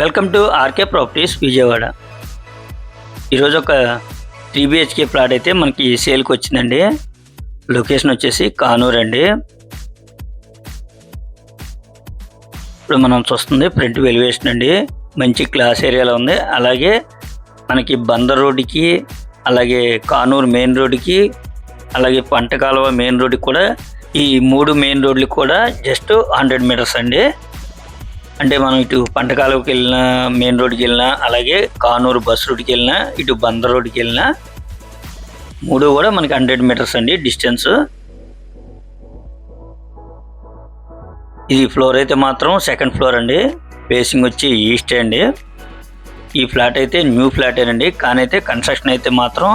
Welcome to RK properties Vijayawada. ఈరోజు ఒక three BHK plot అయితే మనకి సేల్కి వచ్చిందండి. లొకేషన్ వచ్చేసి కానూర్ అండి. ఇప్పుడు మనం చూస్తుంది ఫ్రంట్ వెలివేషన్ అండి. మంచి క్లాస్ ఏరియాలో ఉంది. అలాగే మనకి బందర్ రోడ్డుకి అలాగే కానూరు మెయిన్ రోడ్డుకి అలాగే పంట కాలువ మెయిన్ రోడ్డుకి కూడా ఈ మూడు మెయిన్ రోడ్లు కూడా జస్ట్ హండ్రెడ్ మీటర్స్ అండి. అంటే మనం ఇటు పంట కాలువకి వెళ్ళినా మెయిన్ రోడ్కి వెళ్ళినా అలాగే కానూరు బస్ రూట్కి వెళ్ళినా ఇటు బందర్ రోడ్కి వెళ్ళినా మూడు కూడా మనకి హండ్రెడ్ మీటర్స్ అండి డిస్టెన్స్. ఇది ఫ్లోర్ అయితే మాత్రం సెకండ్ ఫ్లోర్ అండి. ఫేసింగ్ వచ్చి ఈస్ట్ అండి. ఈ ఫ్లాట్ అయితే న్యూ ఫ్లాట్ అండి కానీ అయితే కన్స్ట్రక్షన్ అయితే మాత్రం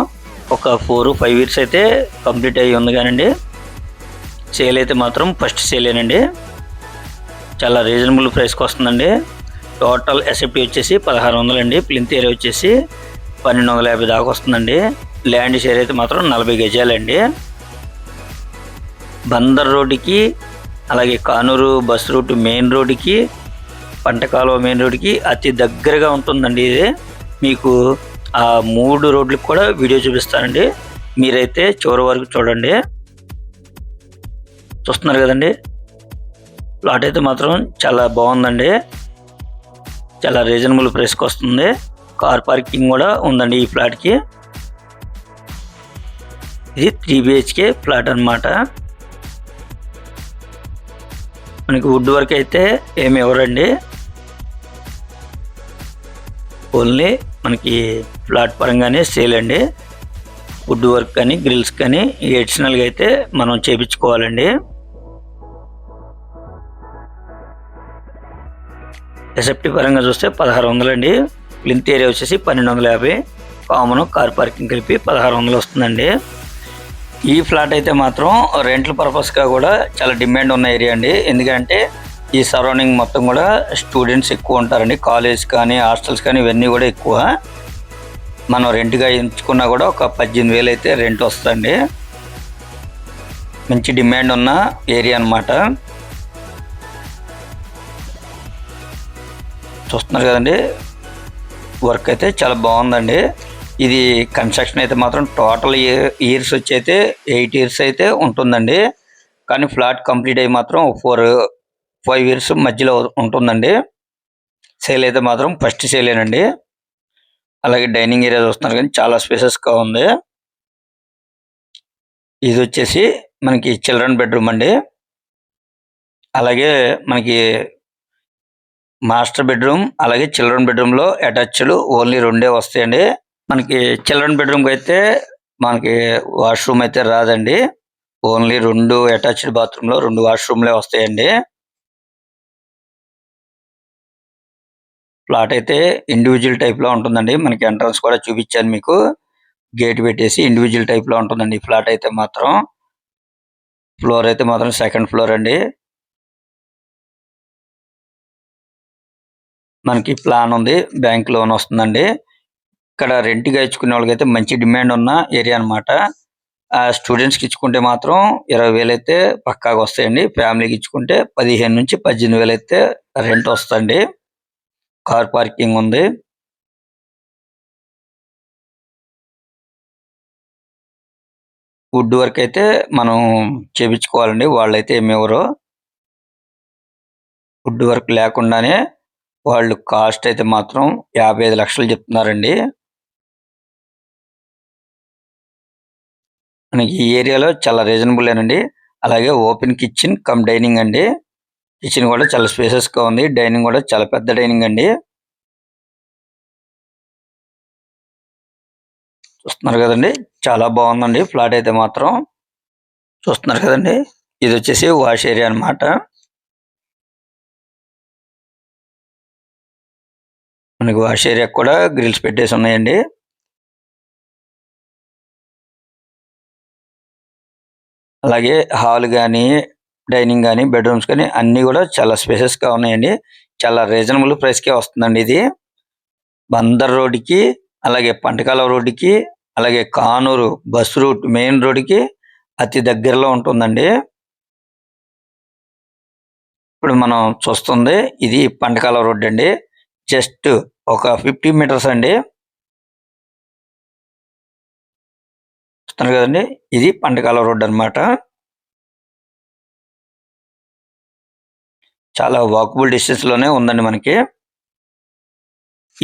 ఒక ఫోర్ ఫైవ్ ఇయర్స్ అయితే కంప్లీట్ అయ్యి ఉంది కానండి. సేల్ అయితే మాత్రం ఫస్ట్ సేలేనండి చాలా రీజనబుల్ ప్రైస్కి వస్తుందండి. టోటల్ ఎస్ఎఫ్టీ వచ్చేసి పదహారు వందలు అండి ప్లింత్ ఏరియా వచ్చేసి పన్నెండు వందల యాభై దాకా వస్తుందండి. ల్యాండ్ షేర్ అయితే మాత్రం నలభై గజాలండి. బందర్ రోడ్డుకి అలాగే కానూరు బస్ రూట్ మెయిన్ రోడ్డుకి పంట కాలువ మెయిన్ రోడ్డుకి అతి దగ్గరగా ఉంటుందండి ఇది. మీకు ఆ మూడు రోడ్లకు కూడా వీడియో చూపిస్తానండి. మీరైతే చివరి వరకు చూడండి. చూస్తున్నారు కదండి? ప్లాట్ అయితే మాత్రం చాలా బాగుందండి. చాలా రీజనబుల్ ప్రైస్కి వస్తుంది. కార్ పార్కింగ్ కూడా ఉందండి ఈ ఫ్లాట్కి ఇది త్రీ బిహెచ్కే ఫ్లాట్ అన్నమాట. మనకి వుడ్ వర్క్ అయితే ఏమి ఇవ్వరండి. ఓన్లీ మనకి ఫ్లాట్ పరంగానే సేల్ అండి. వుడ్ వర్క్ కానీ గ్రిల్స్ కానీ ఎడిషనల్గా అయితే మనం చేపించుకోవాలండి. ఎసెప్టీ పరంగా చూస్తే పదహారు వందలండి. ప్లింత్ ఏరియా వచ్చేసి పన్నెండు వందల యాభై. కామన్ కార్ పార్కింగ్ కలిపి పదహారు వందలు వస్తుందండి. ఈ ఫ్లాట్ అయితే మాత్రం రెంట్ల పర్పస్గా కూడా చాలా డిమాండ్ ఉన్న ఏరియా అండి. ఎందుకంటే ఈ సరౌండింగ్ మొత్తం కూడా స్టూడెంట్స్ ఎక్కువ ఉంటారండి. కాలేజ్ కానీ హాస్టల్స్ కానీ ఇవన్నీ కూడా ఎక్కువ. మనం రెంట్గా ఎంచుకున్నా కూడా ఒక పద్దెనిమిది వేలు అయితే రెంట్ వస్తుందండి. మంచి డిమాండ్ ఉన్న ఏరియా అనమాట చూస్తున్నారు కదండి. వర్క్ అయితే చాలా బాగుందండి. ఇది కన్స్ట్రక్షన్ అయితే మాత్రం టోటల్ ఇయర్స్ వచ్చి అయితే ఎయిట్ ఇయర్స్ అయితే ఉంటుందండి. కానీ ఫ్లాట్ కంప్లీట్ అయ్యి మాత్రం ఫోర్ ఫైవ్ ఇయర్స్ మధ్యలో ఉంటుందండి. సేల్ అయితే మాత్రం ఫస్ట్ సేలేనండి. అలాగే డైనింగ్ ఏరియా చూస్తున్నారు కానీ చాలా స్పేసెస్గా ఉంది. ఇది వచ్చేసి మనకి చిల్డ్రన్ బెడ్రూమ్ అండి. అలాగే మనకి మాస్టర్ బెడ్రూమ్ అలాగే చిల్డ్రన్ బెడ్రూమ్లో లో ఓన్లీ రెండే వస్తాయండి. మనకి చిల్డ్రన్ బెడ్రూమ్కి అయితే మనకి వాష్రూమ్ అయితే రాదండి. ఓన్లీ రెండు అటాచ్డ్ బాత్రూమ్లో రెండు వాష్రూమ్లే వస్తాయండి. ప్లాట్ అయితే ఇండివిజువల్ టైప్లో ఉంటుందండి. మనకి ఎంట్రన్స్ కూడా చూపించాను మీకు. గేట్ పెట్టేసి ఇండివిజువల్ టైప్లో ఉంటుందండి ఈ ఫ్లాట్ అయితే మాత్రం. ఫ్లోర్ అయితే మాత్రం సెకండ్ ఫ్లోర్ అండి. మనకి ప్లాన్ ఉంది. బ్యాంక్ లోన్ వస్తుందండి. ఇక్కడ రెంట్గా ఇచ్చుకునే వాళ్ళకైతే మంచి డిమాండ్ ఉన్న ఏరియా అన్నమాట. ఆ స్టూడెంట్స్కి ఇచ్చుకుంటే మాత్రం ఇరవై వేలు అయితే పక్కాగా వస్తాయండి. ఫ్యామిలీకి ఇచ్చుకుంటే పదిహేను నుంచి పద్దెనిమిది వేలు అయితే రెంట్ వస్తుంది కార్ పార్కింగ్ ఉంది. వుడ్ వర్క్ అయితే మనం చేపించుకోవాలండి. వాళ్ళైతే ఏమి ఎవరు వుడ్ వర్క్ లేకుండానే వాళ్ళు కాస్ట్ అయితే మాత్రం యాభై ఐదు లక్షలు చెప్తున్నారండి. మనకి ఈ ఏరియాలో చాలా రీజనబుల్ అండి అలాగే ఓపెన్ కిచెన్ కమ్ డైనింగ్ అండి. కిచెన్ కూడా చాలా స్పేసెస్గా ఉంది. డైనింగ్ కూడా చాలా పెద్ద డైనింగ్ అండి. చూస్తున్నారు కదండి. చాలా బాగుందండి. ఫ్లాట్ అయితే మాత్రం చూస్తున్నారు కదండి. ఇది వచ్చేసి వాష్ ఏరియా అన్నమాట. మనకి వాష్ ఏరియా కూడా గ్రిల్స్ పెట్టేసి ఉన్నాయండి. అలాగే హాల్ కానీ డైనింగ్ కానీ బెడ్రూమ్స్ కానీ అన్ని కూడా చాలా స్పేసెస్గా ఉన్నాయండి. చాలా రీజనబుల్ ప్రైస్కే వస్తుందండి ఇది. బందర్ రోడ్డుకి అలాగే పంటకాల రోడ్డుకి అలాగే కానూరు బస్ రూట్ మెయిన్ రోడ్డుకి అతి దగ్గరలో ఉంటుందండి. ఇప్పుడు మనం చూస్తుంది ఇది పంటకాల రోడ్ అండి జస్ట్ ఒక ఫిఫ్టీ మీటర్స్ అండి. చూస్తున్నారు కదండి ఇది పంటకాల రోడ్ అన్నమాట. చాలా వాకబుల్ డిస్టెన్స్లోనే ఉందండి మనకి.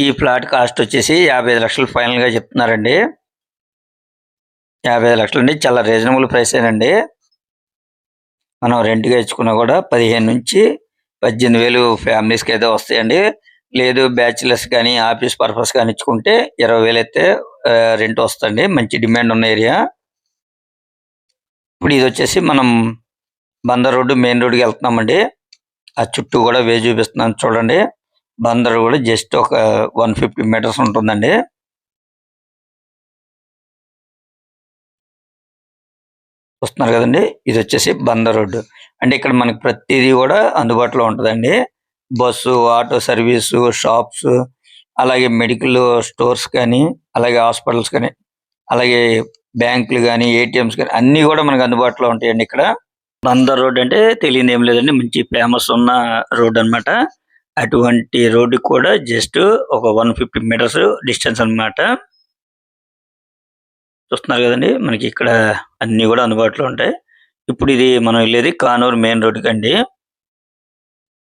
ఈ ఫ్లాట్ కాస్ట్ వచ్చేసి యాభై ఐదు లక్షలు ఫైనల్గా చెప్తున్నారండి. యాభై ఐదు లక్షలు అండి చాలా రీజనబుల్ ప్రైస్ అండి. మనం రెంట్గా ఇచ్చుకున్నా కూడా పదిహేను నుంచి పద్దెనిమిది వేలు ఫ్యామిలీస్కి అయితే వస్తాయండి. లేదు బ్యాచిలర్స్ కానీ ఆఫీస్ పర్పస్ కానీ ఇచ్చుకుంటే ఇరవై వేలు అయితే రెంట్ వస్తుంది. మంచి డిమాండ్ ఉన్న ఏరియా. ఇప్పుడు ఇది వచ్చేసి మనం బందర్ రోడ్డు మెయిన్ రోడ్డుకి వెళ్తున్నామండి. ఆ చుట్టూ కూడా వే చూపిస్తున్నాను చూడండి. బందర్ కూడా జస్ట్ ఒక వన్ ఫిఫ్టీ మీటర్స్ ఉంటుందండి. వస్తున్నారు కదండి. ఇది వచ్చేసి బందర్ రోడ్డు. అంటే ఇక్కడ మనకి ప్రతిదీ కూడా అందుబాటులో ఉంటుందండి. బస్సు ఆటో సర్వీసు షాప్స్ అలాగే మెడికల్ స్టోర్స్ కానీ అలాగే హాస్పిటల్స్ కానీ అలాగే బ్యాంకులు కానీ ఏటీఎంస్ కానీ అన్ని కూడా మనకు అందుబాటులో ఉంటాయండి ఇక్కడ. బందర్ రోడ్ అంటే తెలియదు ఏం లేదండి. మంచి ఫేమస్ ఉన్న రోడ్ అన్నమాట. అటువంటి రోడ్డు కూడా జస్ట్ ఒక వన్ ఫిఫ్టీ మీటర్స్ డిస్టెన్స్ అన్నమాట. చూస్తున్నారు కదండి మనకి ఇక్కడ అన్ని కూడా అందుబాటులో ఉంటాయి. ఇప్పుడు ఇది మనం వెళ్ళేది కానూరు మెయిన్ రోడ్డుకి అండి.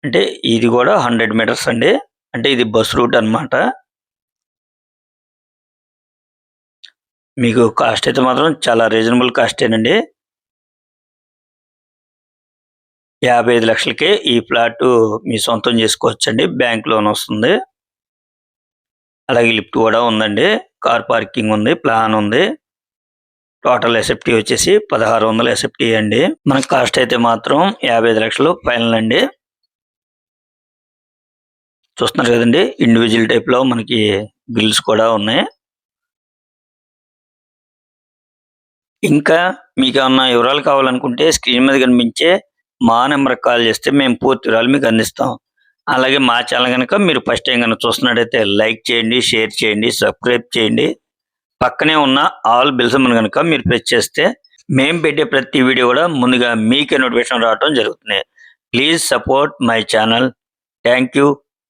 అంటే ఇది కూడా హండ్రెడ్ మీటర్స్ అండి. అంటే ఇది బస్ రూట్ అన్నమాట. మీకు కాస్ట్ అయితే మాత్రం చాలా రీజనబుల్ కాస్టేనండి యాభై ఐదు లక్షలకే ఈ ప్లాట్ మీ సొంతం చేసుకోవచ్చండి. బ్యాంక్ లోన్ వస్తుంది. అలాగే లిఫ్ట్ కూడా ఉందండి. కార్ పార్కింగ్ ఉంది ప్లాన్ ఉంది. టోటల్ ఎస్ఎఫ్టీ వచ్చేసి పదహారు వందల ఎస్ఎఫ్టీ అండి. మనకి కాస్ట్ అయితే మాత్రం యాభై ఐదు లక్షలు ఫైనల్ అండి. చూస్తున్నారు కదండి. ఇండివిజువల్ టైప్లో మనకి బిల్స్ కూడా ఉన్నాయి. ఇంకా మీకు ఏమన్నా వివరాలు కావాలనుకుంటే స్క్రీన్ మీద కనిపించే మా నెంబర్ కాల్ చేస్తే మేము పూర్తి వివరాలు మీకు అందిస్తాం. అలాగే మా ఛానల్ కనుక మీరు ఫస్ట్ టైం కనుక చూస్తున్నట్టయితే లైక్ చేయండి షేర్ చేయండి సబ్స్క్రైబ్ చేయండి. పక్కనే ఉన్న ఆల్ బిల్స్ మన కనుక మీరు ప్రెస్ చేస్తే మేము పెట్టే ప్రతి వీడియో కూడా ముందుగా మీకే నోటిఫికేషన్ రావడం జరుగుతుంది. Please support my channel thank you